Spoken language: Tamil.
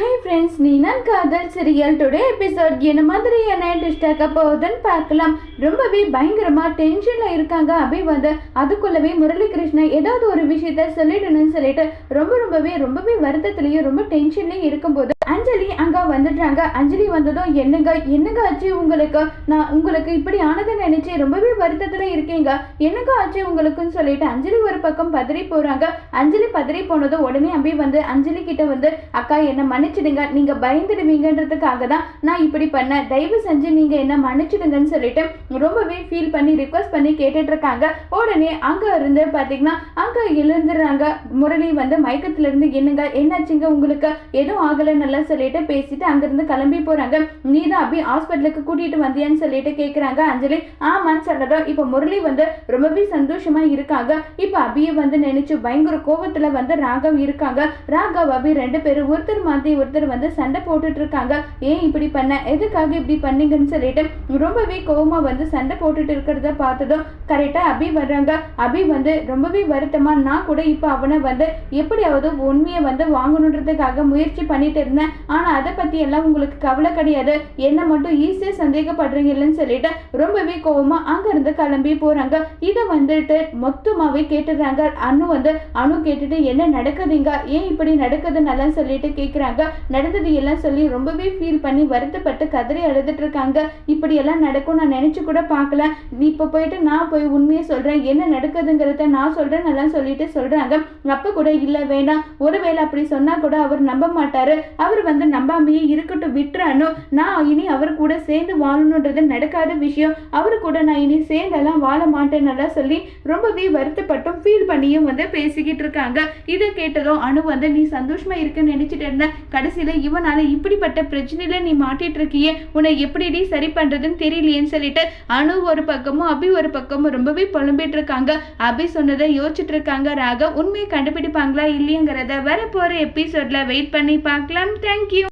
ஹாய் ஃப்ரெண்ட்ஸ் நீ நான் காதல் சீரியல் டுடே எபிசோட் என்ன மாதிரியான டிஸ்டாக்க போகுதுன்னு பார்க்கலாம். ரொம்பவே பயங்கரமா டென்ஷன்ல இருக்காங்க. அபி வந்து அதுக்குள்ளவே முரளிகிருஷ்ணன் ஏதாவது ஒரு விஷயத்த சொல்லிடணும்னு சொல்லிட்டு ரொம்ப ரொம்பவே ரொம்பவே வருத்தத்துலயும் ரொம்ப டென்ஷன்லயும் இருக்கும்போது அஞ்சலி அங்கே வந்துடுறாங்க. அஞ்சலி வந்ததும் என்னங்க என்னங்க ஆச்சு உங்களுக்கு? நான் உங்களுக்கு இப்படி ஆனதை நினைச்சு ரொம்பவே வருத்தத்தில் இருக்கீங்க. என்னங்க ஆச்சு உங்களுக்குன்னு சொல்லிட்டு அஞ்சலி ஒரு பக்கம் பதறி போகிறாங்க அஞ்சலி பதறி போனதும் உடனே அம்பி வந்து அஞ்சலி கிட்ட வந்து அக்கா என்னை மன்னிச்சிடுங்க. நீங்கள் பயந்துடுவீங்கன்றதுக்காக தான் நான் இப்படி பண்ணேன். தயவு செஞ்சு நீங்கள் என்ன மன்னிச்சிடுங்கன்னு சொல்லிட்டு ரொம்பவே ஃபீல் பண்ணி ரிக்வஸ்ட் பண்ணி கேட்டுட்டு இருக்காங்க உடனே அங்கே இருந்து பார்த்தீங்கன்னா அங்கே எழுந்துடுறாங்க முரளி வந்து மயக்கத்துலேருந்து என்னங்க என்னாச்சுங்க உங்களுக்கு? எதுவும் ஆகலை நல்லா சொல்லிட்டு பேசிட்டு அங்கிருந்து கிளம்பி போறாங்க. நீ தான் அபி ஹாஸ்பிட்டலுக்கு கூட்டிட்டு வந்தியான்னு சொல்லிட்டு கேக்குறாங்க. அஞ்சலி ஆமான்னு சொன்னதும் இப்ப முரளி வந்து ரொம்பவே சந்தோஷமா இருக்காங்க. இப்ப அபியை வந்து நினைச்சு பயங்கர கோபத்துல வந்து ராகவ் இருக்காங்க. ராகவ் அபி ரெண்டு பேரும் ஒருத்தர் மாத்தி ஒருத்தர் வந்து சண்டை போட்டுட்டு இருக்காங்க. ஏன் இப்படி பண்ண? எதுக்காக இப்படி பண்ணீங்கன்னு சொல்லிட்டு ரொம்பவே கோபமா வந்து சண்டை போட்டுட்டு இருக்கிறத பார்த்ததும் கரெக்டா அபி வர்றாங்க. அபி வந்து ரொம்பவே வருத்தமா நான் கூட இப்ப அவனை வந்து எப்படியாவது உண்மையை வந்து வாங்கணுன்றதுக்காக முயற்சி பண்ணிட்டு இருந்தேன். ஆனா அதை பத்தி எல்லாம் உங்களுக்கு கவலை கிடையாது. என்ன மட்டும் ஈஸியாக சந்தேகப்படுறீங்கன்னு சொல்லிட்டு ரொம்பவே கோவமா அங்க இருந்து கிளம்பி போறாங்க. இதை வந்துட்டு மொத்தமாகவே கேட்டுடுறாங்க. அனு வந்து அனு கேட்டுட்டு என்ன நடக்குதுங்க? ஏன் இப்படி நடக்குதுன்னு சொல்லிட்டு கேட்குறாங்க நடந்தது எல்லாம் சொல்லி ரொம்பவே ஃபீல் பண்ணி வருத்தப்பட்டு கதறி அழுதுட்டு இருக்காங்க. இப்படி எல்லாம் நடக்கும். நான் நினைச்சு கூட பார்க்கல. நீ இப்போ போயிட்டு நான் போய் உண்மையை சொல்றேன். என்ன நடக்குதுங்கிறத நான் சொல்கிறேன் நல்லா சொல்லிட்டு சொல்றாங்க. அப்போ கூட இல்லை வேணாம். ஒருவேளை அப்படி சொன்னா கூட அவர் நம்ப மாட்டார். அவர் அவர் வந்து நம்பாமையே இருக்கட்டும் விட்டுறானோ? நான் இனி அவர் கூட சேர்ந்து வாழணுன்றது நடக்காத விஷயம். அவர் கூட நான் இனி சேர்ந்தெல்லாம் வாழ மாட்டேன்னெல்லாம் சொல்லி ரொம்பவே வருத்தப்பட்டும் ஃபீல் பண்ணியும் வந்து பேசிக்கிட்டு இருக்காங்க. இதை கேட்டதும் அனு வந்து நீ சந்தோஷமா இருக்குன்னு நினைச்சிட்டு இருந்த கடைசியில இவனால இப்படிப்பட்ட பிரச்சனையில நீ மாட்டிட்டு இருக்கியே? உன்னை எப்படிடி சரி பண்றதுன்னு தெரியலையேன்னு சொல்லிட்டு அனு ஒரு பக்கமும் அபி ஒரு பக்கமும் ரொம்பவே புலம்பிட்டு இருக்காங்க. அபி சொன்னதை யோசிச்சுட்டு இருக்காங்க. ராக உண்மையை கண்டுபிடிப்பாங்களா இல்லையங்கிறத வரப்போற எபிசோட்ல வெயிட் பண்ணி பார்க்கலாம் thank you.